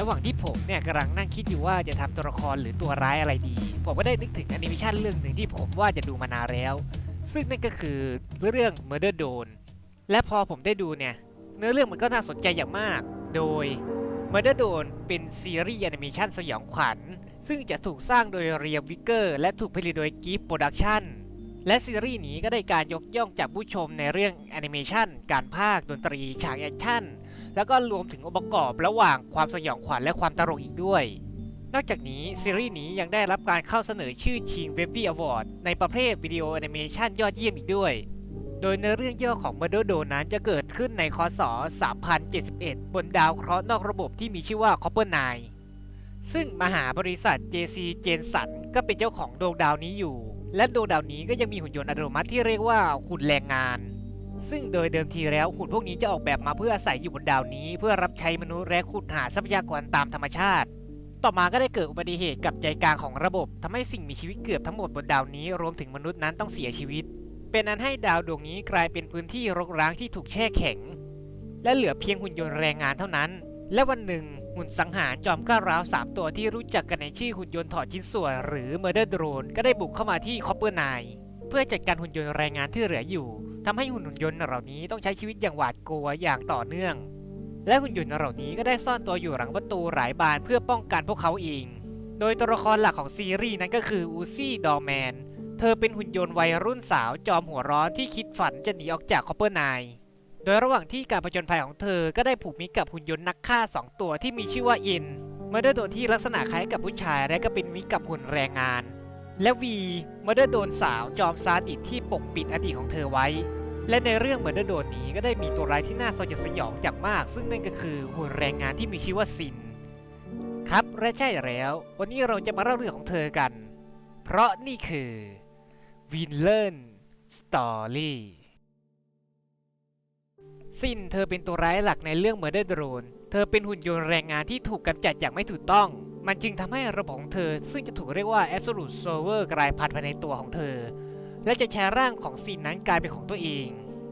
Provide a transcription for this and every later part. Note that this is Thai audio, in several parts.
ระหว่างที่ผมเนี่ยกำลังนั่งคิดอยู่ว่าจะทำตัวละครหรือตัวร้ายอะไรดี ผมก็ได้นึกถึงแอนิเมชันเรื่องหนึ่งที่ผมว่าจะดูมานานแล้ว ซึ่งนั่นก็คือเรื่อง Murder Dawn และพอผมได้ดูเนี่ย เนื้อเรื่องมันก็น่าสนใจอย่างมาก โดย Murder Dawn เป็นซีรีส์แอนิเมชันสยองขวัญ ซึ่งจะถูกสร้างโดยเรียมวิกเกอร์และถูกผลิตโดย g i f t Production และซีรีส์นี้ก็ได้การยกย่องจากผู้ชมในเรื่องแอนิเมชันการพากย์ดนตรี ฉากแอคชั่น แล้วก็รวมถึงองค์ประกอบระหว่างความสยองขวัญและความตลกอีกด้วย นอกจากนี้ซีรีส์นี้ยังได้รับการเข้าเสนอชื่อชิงเว b บี้อวอร์ดในประเภทวิดีโอแอนิเมชันยอดเยี่ยมอีกด้วย โดยเนื้อเรื่องย่อของ Murder d o นั้นจะเกิดขึ้นในคศ 3071 บนดาวเคราะห์นอกระบบที่มีชื่อว่า Copper 9ซึ่งมหาบริษัท JC Jensen ก็เป็นเจ้าของดวงดาวนี้อยู่ และดวงดาวนี้ก็ยังมีหุ่นยนต์อัตโนมัติที่เรียกว่าหุ่นแรงงาน ซึ่งโดยเดิมทีแล้วหุ่นพวกนี้จะออกแบบมาเพื่ออาศัยอยู่บนดาวนี้ เพื่อรับใช้มนุษย์และขุดหาทรัพยากรตามธรรมชาติ ต่อมาก็ได้เกิดอุบัติเหตุกับใจกลางของระบบทำให้สิ่งมีชีวิตเกือบทั้งหมดบนดาวนี้ รวมถึงมนุษย์นั้นต้องเสียชีวิต เป็นอันให้ดาวดวงนี้กลายเป็นพื้นที่รกร้างที่ถูกแช่แข็ง และเหลือเพียงหุ่นยนต์แรงงานเท่านั้น และวันหนึ่งหุ่นสังหารจอมก้าวร้าวสามตัวที่รู้จักกันในชื่อหุ่นยนต์ถอดชิ้นส่วน หรือ Murder Drone ก็ได้บุกเข้ามาที่คอปเปอร์ไนเพื่อจัดการหุ่นยนต์แรงงานที่เหลืออยู่ ทำให้หุ่นยนต์เหล่านี้ต้องใช้ชีวิตอย่างหวาดกลัวอย่างต่อเนื่อง และหุ่นยนต์เหล่านี้ก็ได้ซ่อนตัวอยู่หลังประตูหลายบานเพื่อป้องกันพวกเขาเอง โดยตัวละครหลักของซีรีส์นั้นก็คืออูซี่ดอแมน เธอเป็นหุ่นยนต์วัยรุ่นสาวจอมหัวร้อนที่คิดฝันจะหนีออกจากคอปเปอร์ไนโดยระหว่างที่การผจญภัยของเธอก็ได้ผูกมิตรกับหุ่นยนต์นักฆ่า 2 ตัวที่มีชื่อว่าอินมาเดอร์โดนที่ลักษณะคล้ายกับผู้ชายและก็เป็นมิตรกับหุ่นแรงงาน และวีเมาเดอร์โดนสาวจอมซาดิสที่ปกปิดอดีตของเธอไว้ และในเรื่องเหมือนโดนนี้ก็ได้มีตัวร้ายที่น่าสยดสยองอย่างมาก ซึ่งนั่นก็คือหุ่นแรงงานที่มีชื่อว่าซิน ครับและใช่แล้ว วันนี้เราจะมาเล่าเรื่องของเธอกัน เพราะนี่คือวินเลนสตอรี่ซินเธอเป็นตัวร้ายหลักในเรื่อง Murder Drone เธอเป็นหุ่นยนต์แรงงานที่ถูกกำจัดอย่างไม่ถูกต้อง มันจึงทำให้ระบบของเธอ ซึ่งจะถูกเรียกว่า Absolute Server กลายพันธุ์ภายในตัวของเธอ และจะแชร์ร่างของซินนั้นกลายเป็นของตัวเอง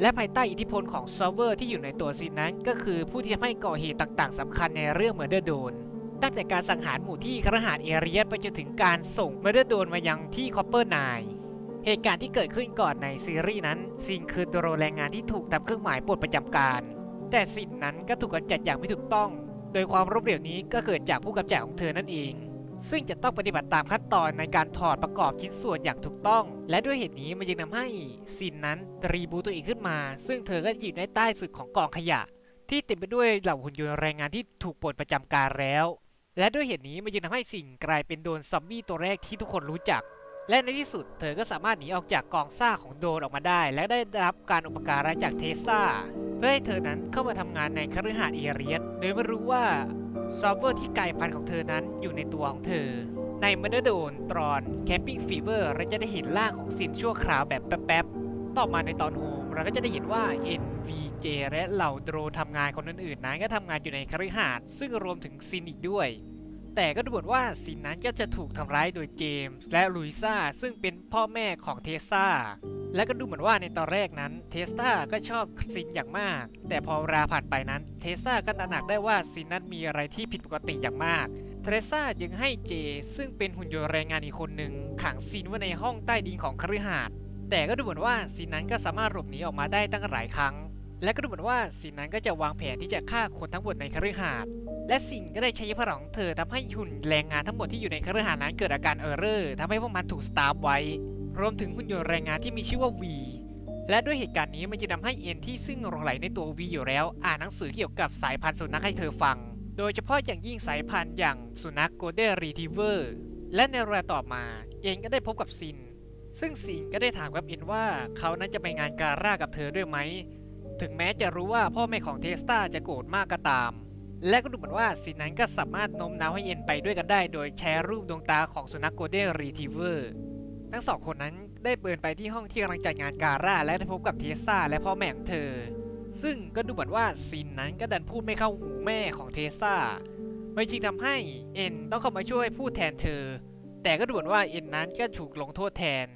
และภายใต้อิทธิพลของเซิร์ฟเวอร์ที่อยู่ในตัวซินนั้น ก็คือผู้ที่ทำให้ก่อเหตุต่างๆสำคัญในเรื่อง Murder Drone ตั้งแต่การสังหารหมู่ที่ครหาสน์เอเรียสไปจนถึงการส่ง Murder Drone มายังที่ Copper 9เหตุการณ์ที่เกิดขึ้นก่อนในซีรีส์นั้นซินคือตัวแรงงานที่ถูกทำเครื่องหมายปลดประจำการ แต่ซินนั้นก็ถูกกำจัดอย่างไม่ถูกต้อง โดยความรบเรียวนี้ก็เกิดจากผู้กำจัดของเธอนั่นเอง ซึ่งจะต้องปฏิบัติตามขั้นตอนในการถอดประกอบชิ้นส่วนอย่างถูกต้อง และด้วยเหตุนี้มันจึงทำให้ซินนั้นรีบูตตัวเองขึ้นมา ซึ่งเธอก็อยู่ในใต้สุดของกองขยะ ที่เต็มไปด้วยเหล่าหุ่นยนต์แรงงานที่ถูกปลดประจำการแล้ว และด้วยเหตุนี้มันจึงทำให้สิ่งกลายเป็นโดนซอมบี้ตัวแรกที่ทุกคนรู้จักและในที่สุดเธอก็สามารถหนีออกจากกองซ่าของโดนออกมาได้ และได้รับการอุปการะจากเทสซา เพื่อให้เธอนั้นเข้ามาทำงานในคฤหาสน์เอเรียสโดยไม่รู้ว่าซอฟต์แวร์ที่กลายพันธุ์ของเธอนั้นอยู่ในตัวของเธอ ในม u เดอร์โดนตรอนแคมปิ้งฟีเวอร์เราจะได้เห็นร่างของสินชั่วคราวแบบแป๊บๆ ต่อมาในตอนโฮมเราก็จะได้เห็นว่า NVJ และเหล่าโดรทำงานคนอื่นๆนั้นก็ทำงานอยู่ในคฤหาสน์ซึ่งรวมถึงซินอีกด้วย แต่ก็ดูเหมือนว่าซินนั้นก็จะถูกทำร้ายโดยเจมส์และลุยซ่าซึ่งเป็นพ่อแม่ของเทสซาและก็ดูเหมือนว่าในตอนแรกนั้นเทสซาก็ชอบซินอย่างมาก แต่พอเวลาผ่านไปนั้นเทสซาก็ตระหนักได้ว่าซินนั้นมีอะไรที่ผิดปกติอย่างมากเทเรซ่ายังให้เจ ซึ่งเป็นหุ่นยนต์แรงงานอีกคนหนึ่งขังซินไว้ในห้องใต้ดินของคฤหาสน์แต่ก็ดูเหมือนว่าซินนั้นก็สามารถหลบหนีออกมาได้ตั้งหลายครั้ง และก็ดูเหมือนว่าซินนั้นก็จะวางแผนที่จะฆ่าคนทั้งหมดในคฤหาสน์และซินก็ได้ใช้พลังของเธอทำให้หุ่นแรงงานทั้งหมดที่อยู่ในคฤหาสน์นั้นเกิดอาการเออร์เรอร์ทำให้พวกมันถูกสตาร์ไว้ รวมถึงหุ่นยนต์แรงงานที่มีชื่อว่าวีและด้วยเหตุการณ์นี้มันจะทำให้เอ็นที่ซึ่งหลงไหลในตัววีอยู่แล้ว อ่านหนังสือเกี่ยวกับสายพันธุ์สุนัขให้เธอฟัง โดยเฉพาะอย่างยิ่งสายพันธุ์อย่างสุนัขโกลเด้นรีทิเวอร์และในเวลาต่อมา เอ็นก็ได้พบกับซิน ซึ่งซินก็ได้ถามกับเอ็นว่าเขานั้นจะไปงานการ่ากับเธอด้วยไหม ถึงแม้จะรู้ว่าพ่อแม่ของเทสตาจะโกรธมากก็ตาม และก็ดูเหมือนว่าซินนั้นก็สามารถโน้มน้าวให้เอ็นไปด้วยกันได้ โดยแชร์รูปดวงตาของสุนัขโกลเด้นรีทิเวอร์ทั้งสองคนนั้นได้เดินไปที่ห้องที่กำลังจัดงานการ่าและได้พบกับเทสซาและพ่อแม่ของเธอ ซึ่งก็ดูเหมือนว่าซินนั้นก็ดันพูดไม่เข้าหูแม่ของเทสซาไม่จริงทำให้เอ็นต้องเข้ามาช่วยพูดแทนเธอ แต่ก็ดูเหมือนว่าเอ็นนั้นก็ถูกลงโทษแทน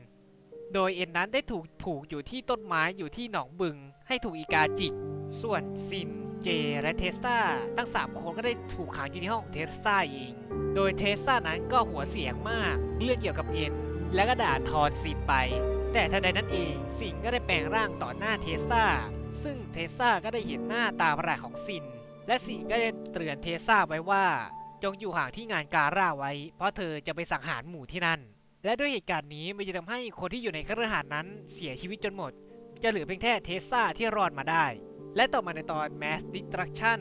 โดยเอ็นนั้นได้ถูกผูกอยู่ที่ต้นไม้อยู่ที่หนองบึง ให้ถูกอีกาจิก ส่วนซินเจ และเทสซาทั้ง 3 คนก็ได้ถูกขังอยู่ในห้องเทสซาเอง โดยเทสซานั้นก็หัวเสียงมากเรื่องเกี่ยวกับเอ็น แล้วก็ด่าทอนซินไป แต่ทันใดนั้นเองซินก็ได้แปลงร่างต่อหน้าเทสซาซึ่งเทสซาก็ได้เห็นหน้าตาประหลาดของซิน และซินก็ได้เตือนเทสซาไว้ว่า จงอยู่ห่างที่งานการ่าไว้ เพราะเธอจะไปสังหารหมู่ที่นั่นและด้วยเหตุการณ์นี้มันจะทำให้คนที่อยู่ในคฤหาสน์นั้นเสียชีวิตจนหมด จะเหลือเพียงแค่เทสซาที่รอดมาได้ และต่อมาในตอน Mass Destruction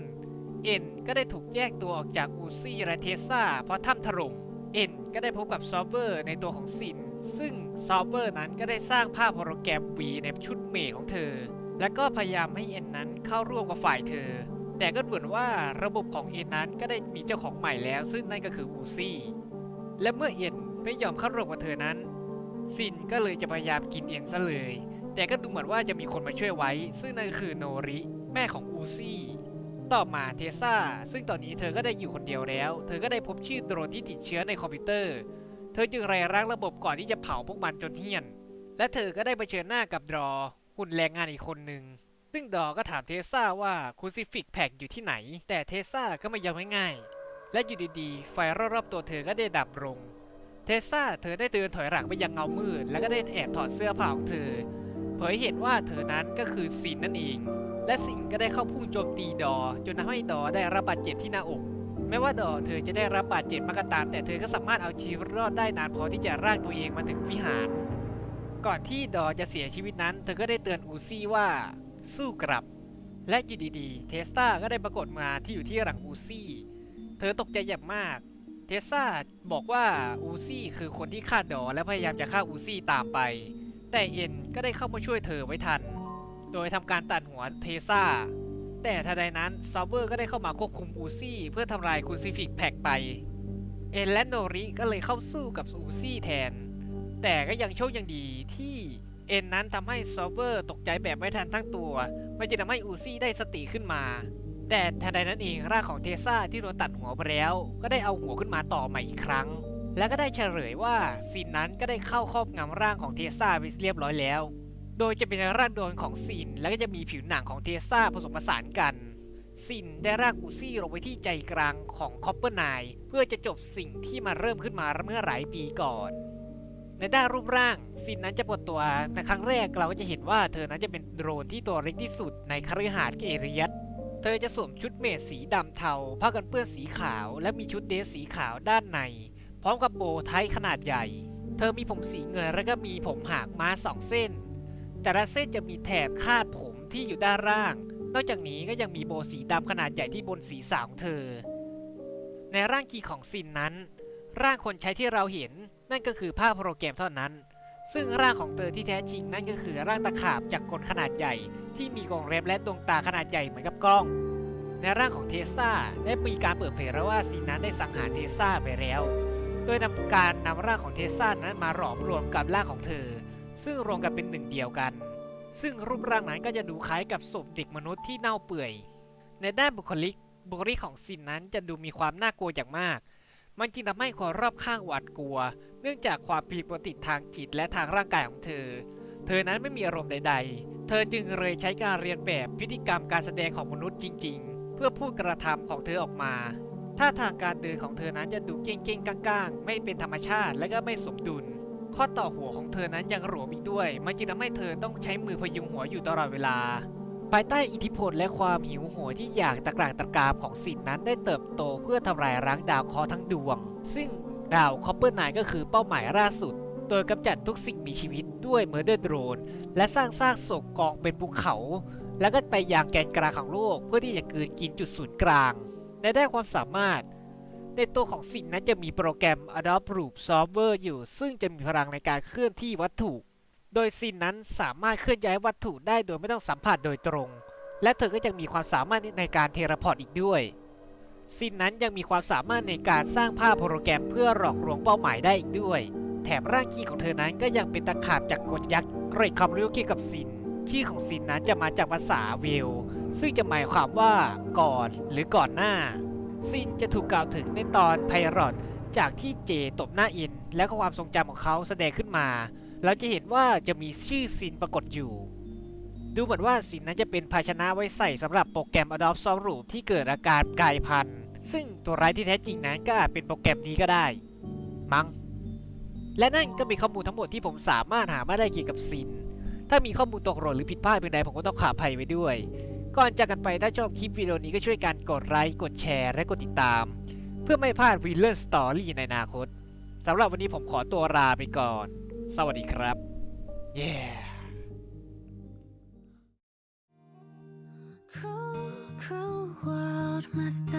เอ็นก็ได้ถูกแยกตัวออกจากอูซี่และเทสซาเพราะถ้ำถล่มเอ็นก็ได้พบกับซอฟเวอร์ในตัวของซิน ซึ่งซอฟเวอร์นั้นก็ได้สร้างภาพโปรแกรม V ในชุดเมย์ของเธอ และก็พยายามให้เอ็นนั้นเข้าร่วมกับฝ่ายเธอ แต่ก็เหมือนว่าระบบของเอ็นนั้นก็ได้มีเจ้าของใหม่แล้ว ซึ่งนั่นก็คืออูซี่ และเมื่อเอ็นไม่ยอมเข้าร่วมกับเธอนั้นซินก็เลยจะพยายามกินเอ็นซะเลย แต่ก็ดูเหมือนว่าจะมีคนมาช่วยไว้ ซึ่งนั่นคือโนริ แม่ของอูซี่ ต่อมาเทซ่า ซึ่งตอนนี้เธอก็ได้อยู่คนเดียวแล้ว เธอก็ได้พบชื่อโดรนที่ติดเชื้อในคอมพิวเตอร์ เธอจึงไรร่างระบบก่อนที่จะเผาพวกมันจนเฮี้ยน และเธอก็ได้เผชิญหน้ากับดรอ หุ่นแรงงานอีกคนหนึ่งซึ่งดอก็ถามเทซ่าว่าคูซิฟิกแพกอยู่ที่ไหน แต่เทซ่าก็ไม่ยอมง่ายๆ และอยู่ดีๆ ไฟรอบๆตัวเธอก็ได้ดับลง เทซ่าเธอได้เดินถอยหลังไปยังเงามืด แล้วก็ได้แอบถอดเสื้อผ้าของเธอ เผยเห็นว่าเธอนั้นก็คือซินนั่นเอง และสินก็ได้เข้าพุ่งโจมตีดอ จนทำให้ดอได้รับบาดเจ็บที่หน้าอก แม้ว่าดอเธอจะได้รับบาดเจ็บมากก็ตาม แต่เธอก็สามารถเอาชีวิตรอดได้นานพอที่จะรางตัวเองมาถึงวิหาร ก่อนที่ดอจะเสียชีวิตนั้น เธอก็ได้เตือนอูซี่ว่า สู้กลับ และอยู่ดีๆ เทสตาก็ได้ปรากฏมาที่อยู่ที่หลังอูซี่ เธอตกใจอย่างมาก เทสซาบอกว่าอูซี่คือคนที่ฆ่าดอและพยายามจะฆ่าอูซี่ตามไป แต่เอ็นก็ได้เข้ามาช่วยเธอไว้ทัน โดยทำการตัดหัวเทซ่า แต่ทันใดนั้นซอฟเวอร์ก็ได้เข้ามาควบคุมอูซี่ เพื่อทำลายคูซิฟิกแพกไป เอ็นและโนริก็เลยเข้าสู้กับอูซี่แทน แต่ก็ยังโชคยังดีที่เอ็นนั้นทำให้ซอฟเวอร์ตกใจแบบไม่ทันตั้งตัว มันจะทำให้อูซี่ได้สติขึ้นมา แต่ทันใดนั้นเองร่างของเทซ่าที่โดนตัดหัวไปแล้ว ก็ได้เอาหัวขึ้นมาต่อใหม่อีกครั้ง และก็ได้เฉลยว่าซีนนั้นก็ได้เข้าครอบงำร่างของเทซ่าไปเรียบร้อยแล้ว โดยจะเป็นร่างโดนของซินแล้วก็จะมีผิวหนังของเทซ่าผสมผสานกันซินได้ร่างอูซี่ลงไปที่ใจกลางของคอปเปอร์ไนเพื่อจะจบสิ่งที่มันเริ่มขึ้นมาเมื่อหลายปีก่อน ในด้านรูปร่างซินนั้นจะปรากฏตัวในครั้งแรกเราก็จะเห็นว่าเธอนั้นจะเป็นโดรนที่ตัวเล็กที่สุดในคฤหาสน์เอเรียสเธอจะสวมชุดเมดสีดำเทาผ้ากันเปื้อนสีขาว และมีชุดเดรสสีขาวด้านใน พร้อมกับโบไทขนาดใหญ่ เธอมีผมสีเงินและก็มีผมหางม้าสองเส้น แต่ละเส้นจะมีแถบคาดผมที่อยู่ด้านล่าง นอกจากนี้ก็ยังมีโบสีดำขนาดใหญ่ที่บนศีรษะของเธอ ในร่างกีของซินนั้น ร่างคนใช้ที่เราเห็นนั่นก็คือภาพโปรแกรมเท่านั้น ซึ่งร่างของเธอที่แท้จริงนั่นก็คือร่างตะขาบจากกลขนาดใหญ่ ที่มีกรงเล็บและดวงตาขนาดใหญ่เหมือนกับกล้องในร่างของเทสซาได้มีการเปิดเผยแล้วว่าซีนนั้นได้สังหารเทสซาไปแล้ว ดยทำการนำร่างของเทสซานั้นมาหลอมรวมกับร่างของเธอ ซึ่งรวมกันเป็นหนึ่งเดียวกัน ซึ่งรูปร่างนั้นก็จะดูคล้ายกับศพเด็กมนุษย์ที่เน่าเปื่อย ในด้านบุคลิกบุคลิกของซินนั้นจะดูมีความน่ากลัวอย่างมาก มันจึงทำให้คนรอบข้างหวาดกลัว เนื่องจากความผิดปกติทางจิตและทางร่างกายของเธอ เธอนั้นไม่มีอารมณ์ใด ๆ เธอจึงเลยใช้การเรียนแบบพฤติกรรมการแสดงของมนุษย์จริง ๆ เพื่อพูดกระทำของเธอออกมา ท่าทางการเดินของเธอนั้นจะดูเก้งๆก้างๆ ไม่เป็นธรรมชาติและก็ไม่สมดุล ข้อต่อหัวของเธอนั้นยังหลวมอีกด้วย มันจึงทำให้เธอต้องใช้มือพยุงหัวอยู่ตลอดเวลา ภายใต้อิทธิพลและความหิวโหยที่อยากตะกรากตะกรามของสินนั้นได้เติบโตเพื่อทำลายร้างดาวคราะห์ทั้งดวง ซึ่งดาวคอปเปอร์ไนก็คือเป้าหมายล่าสุดโดยกำจัดทุกสิ่งมีชีวิตด้วยเมอร์เดอร์โดรนและสร้างซากศพกองเป็นภูเขา แล้วก็ไปยังแกนกลางของโลกเพื่อที่จะกืนกินจุดศูนย์กลาง ในด้านความสามารถ ในตัวของสิ่งนั้นจะมีโปรแกรม Adobe Loop Solver อยู่ ซึ่งจะมีพลังในการเคลื่อนที่วัตถุ โดยซินนั้นสามารถเคลื่อนย้ายวัตถุได้โดยไม่ต้องสัมผัสโดยตรง และเธอก็ยังมีความสามารถในการเทเลพอร์ตอีกด้วยซินนั้นยังมีความสามารถในการสร้างภาพโปรแกรมเพื่อหลอกลวงเป้าหมายได้อีกด้วย แถมร่างคีของเธอนั้นก็ยังเป็นตะขาบจากกลยักษ์เกรดความรู้เกี่ยวกับซินชื่อของซินนั้นจะมาจากภาษาเวล ซึ่งจะหมายความว่าก่อนหรือก่อนหน้า ซินจะถูกกล่าวถึงในตอนไพรอตจากที่เจตบหน้าอิน และความทรงจำของเขาแสดงขึ้นมา เราจะเห็นว่าจะมีชื่อซินปรากฏอยู่ ดูเหมือนว่าสินนั้นจะเป็นภาชนะไว้ใส่สำหรับโปรแกรม Adobe Solve ที่เกิดอาการกลายพันธุ์ ซึ่งตัวร้ายที่แท้จริงนั้นก็อาจเป็นโปรแกรมนี้ก็ได้ มั้งและนั่นก็เป็นข้อมูลทั้งหมดที่ผมสามารถหามาได้เกี่ยวกับซิน ถ้ามีข้อมูลตกหล่นหรือผิดพลาดเป็นใดผมก็ต้องขออภัยไว้ด้วย ก่อนจากกันไปถ้าชอบคลิปวิดีโอนี้ก็ช่วยกันกดไลค์กดแชร์และกดติดตาม เพื่อไม่พลาดวีเลอร์สตอรี่ในอนาคตสำหรับวันนี้ผมขอตัวลาไปก่อน สวัสดีครับ เย้ Cruel, cruel world, must I